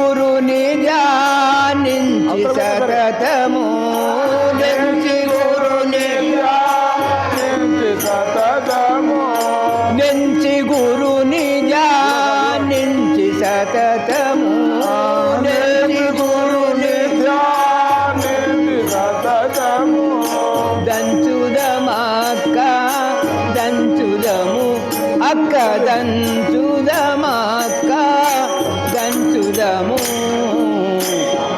నెంచి గురుని ధ్యానించి సతతము. దంచుదము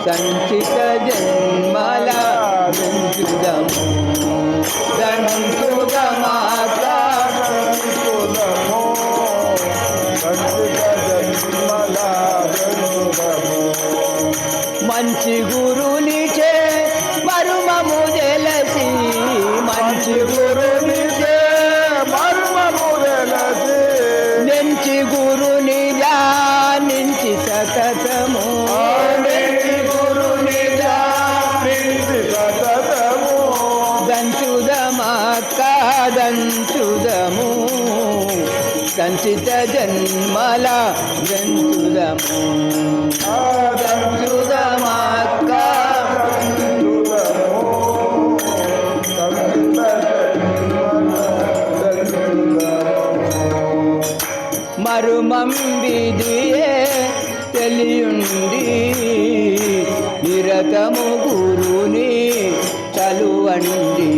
సంచిత జన్మల దంచుదము దంచుదమక్క దంచుదము సంచిత జన్మల దంచుదము. దంచుదమక్క మరుమం విధియే తెలియ నుండి నిరతము గురుని చలువండి.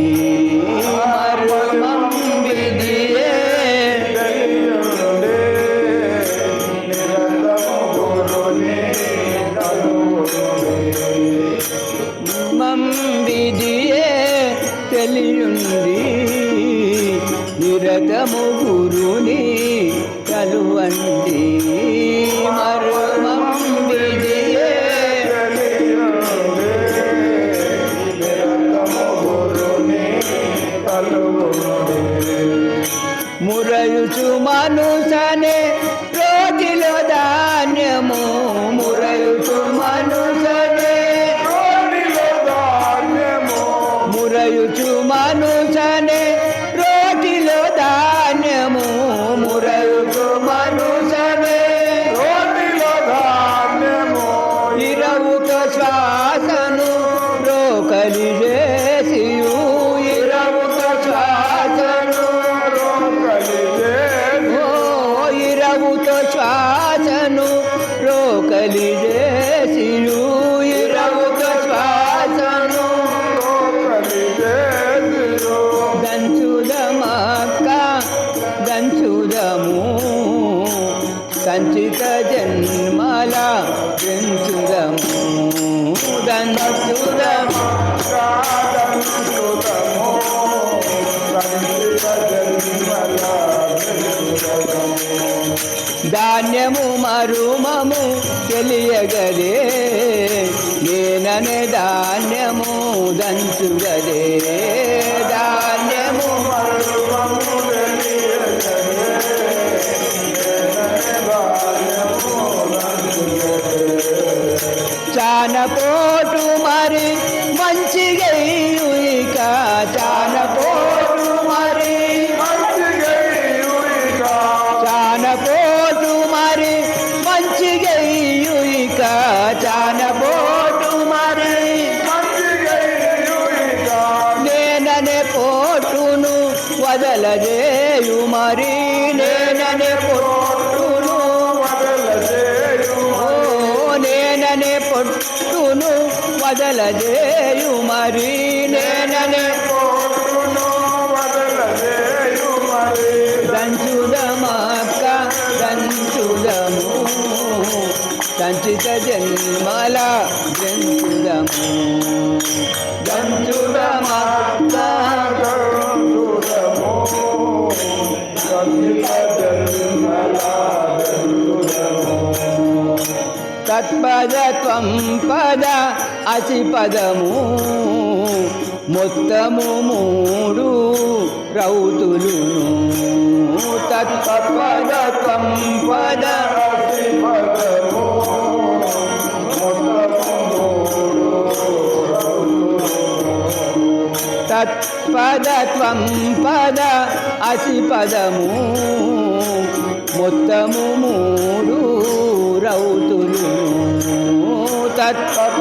మర్మం శ్వాసను రోకలి చేసియు ఓ రోకలి దంచుదమక్క దంచుదము. సంచిత జన్మల దంచుదము ధాన్యము మరుమము తెలియగదే నేననే ధాన్యము దంచుగదే. ధాన్యము చానపోటు మరి మంచిగా ఇక చానపోటు మరి. చానపోటు మరి మంచిగా ఇక చానపోటు మరి. నేననే పోటును వదలజేయు మరి. నేననే పొట్టును ఓ నేననే పొట్టును వదలజేయు మరి నేననే దంచుదమక్క దంచుదము సంచిత జన్మల జంతుదము సంచిత తత్పద త్వం పద అసి పదము మొత్తము మూడు రౌతులు తత్పద త్వం పద తత్పద త్వం పద అసి పదము మొత్తము మూడు రౌతులు తత్పద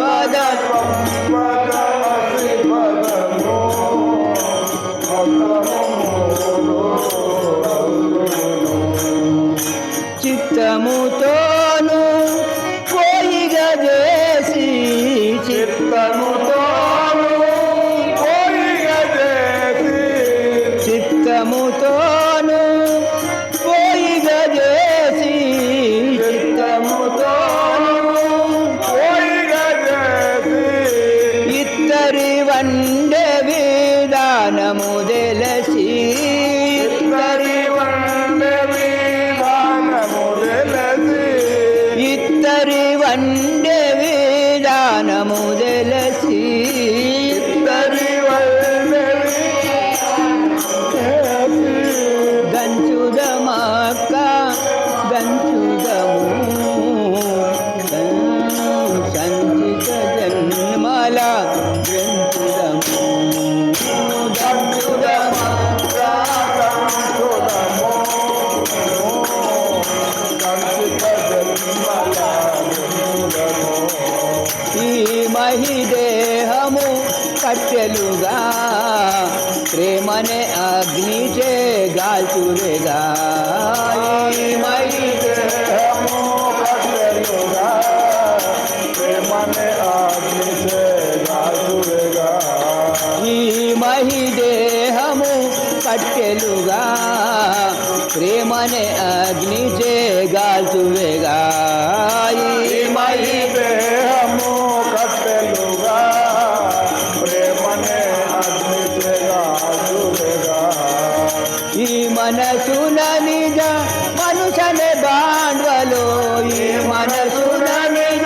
కట్టెలుగా ప్రేమనే అగ్నిగా ఈ మనసున నిజ మనుషనే మనసున నిజ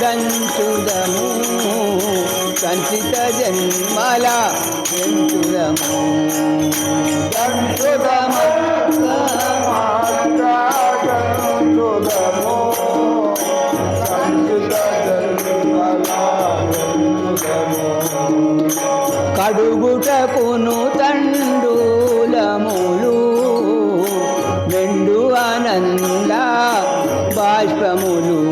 దంచుదము సంచిత జన్మల దంచుదము గంచుదమక్క కడుగుటకును తండూలములు నిండు ఆనంద బాష్పములు.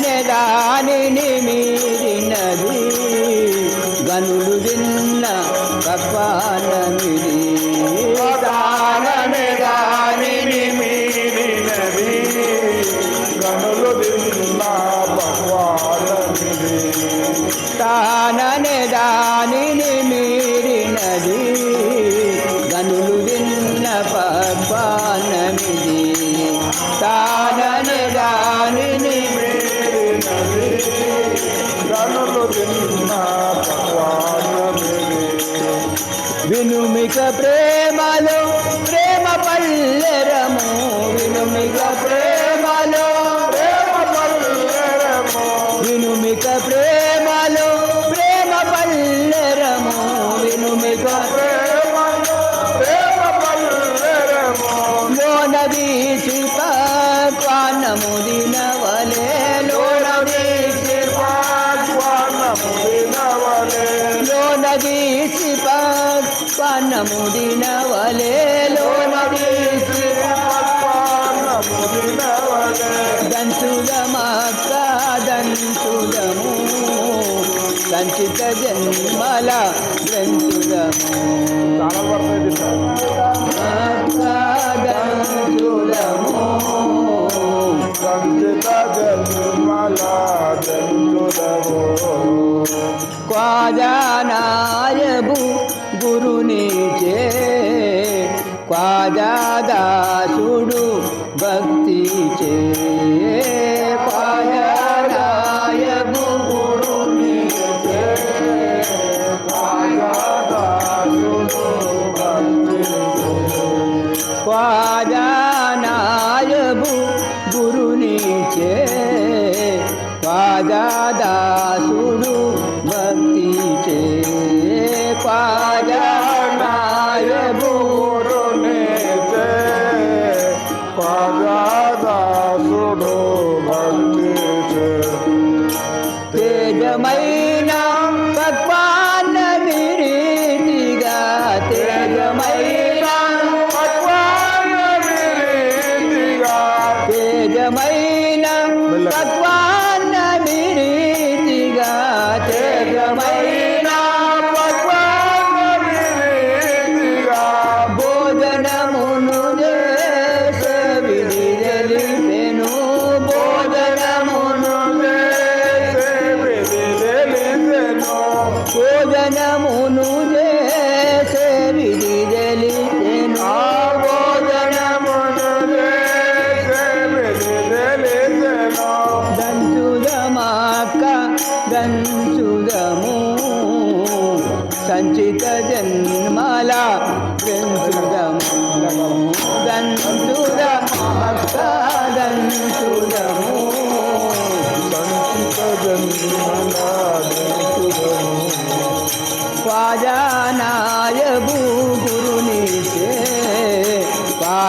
గణదాని మీరినది గనులు విన్న కపాల మిడి ಮುಡಿಲವ పాదానాయబు గురుని చే పాదాదా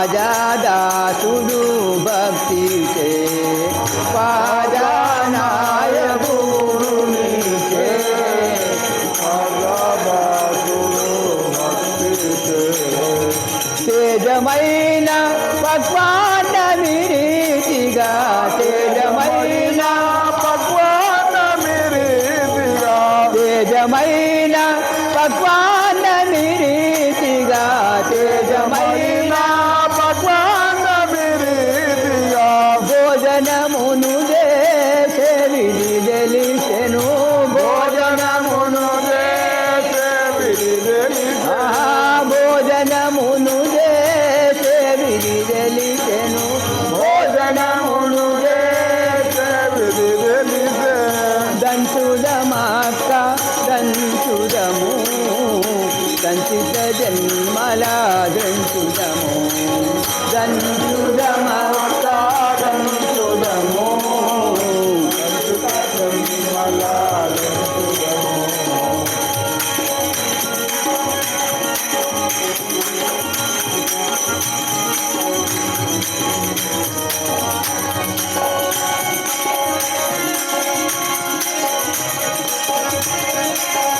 రాజాదాసుడు భజంతుడము దంతుడమతాడంతుడము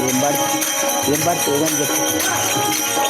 ఏం పడుతుంది ఏం పడుతుంది ఏమని చెప్పు.